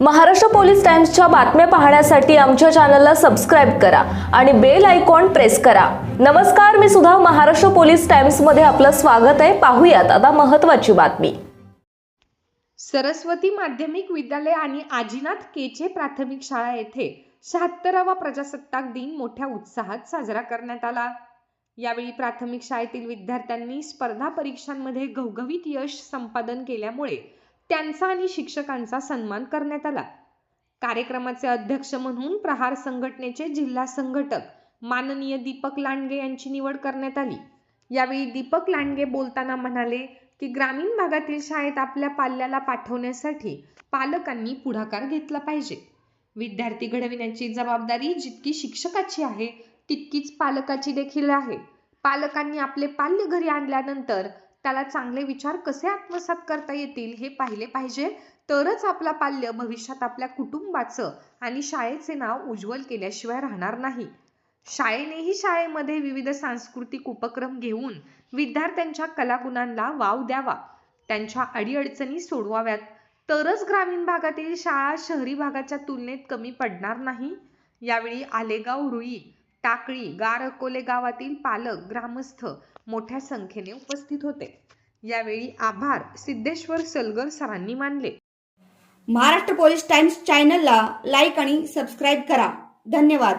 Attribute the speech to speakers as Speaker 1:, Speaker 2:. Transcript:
Speaker 1: Maharashtra police टाइम्सच्या बातम्या पाहण्यासाठी आमच्या चॅनलला सबस्क्राईब करा आणि बेल आयकॉन प्रेस करा. नमस्कार मी सुद्धा महाराष्ट्र पोलीस टाइम्समध्ये आपलं स्वागत आहे. पाहूयात आता महत्वाची बातमी.
Speaker 2: सरस्वती माध्यमिक विद्यालय आणि आजीनाथ केचे प्राथमिक शाळा येथे शहात्तरावा प्रजासत्ताक दिन मोठ्या उत्साहात साजरा करण्यात आला. यावेळी प्राथमिक शाळेतील विद्यार्थ्यांनी स्पर्धा परीक्षांमध्ये घवघवीत यश संपादन केल्यामुळे त्यांचा आणि शिक्षकांचा सन्मान करण्यात आला. कार्यक्रमाचे अध्यक्ष म्हणून प्रहार संघटनेचे जिल्हा संघटक माननीय दीपक लांडगे यांची निवड करण्यात आली. यावेळी दीपक लांडगे बोलताना म्हणाले की ग्रामीण भागातील शाळेत आपल्या पाल्याला पाठवण्यासाठी पालकांनी पुढाकार घेतला पाहिजे. विद्यार्थी घडविण्याची जबाबदारी जितकी शिक्षकाची आहे तितकीच पालकाची देखील आहे. पालकांनी आपले पाल्य घरी आणल्यानंतर त्याला चांगले विचार कसे आत्मसात करता येतील हे पाहिले पाहिजे. तरच आपला पाल्य भविष्यात आपल्या कुटुंबाचं आणि शाळेचे नाव उज्ज्वल केल्याशिवाय राहणार नाही. शाळेनेही शाळेमध्ये विविध सांस्कृतिक उपक्रम घेऊन विद्यार्थ्यांच्या कलागुणांना वाव द्यावा. त्यांच्या अडीअडचणी सोडवाव्यात. तरच ग्रामीण भागातील शाळा शहरी भागाच्या तुलनेत कमी पडणार नाही. यावेळी आलेगाव रुई टाकळी गारकोले गावातील पालक ग्रामस्थ मोठ्या संख्येने उपस्थित होते. यावेळी आभार सिद्धेश्वर सलगर सरांनी मानले.
Speaker 3: महाराष्ट्र पोलीस टाइम्स चॅनलला लाईक आणि सबस्क्राईब करा. धन्यवाद.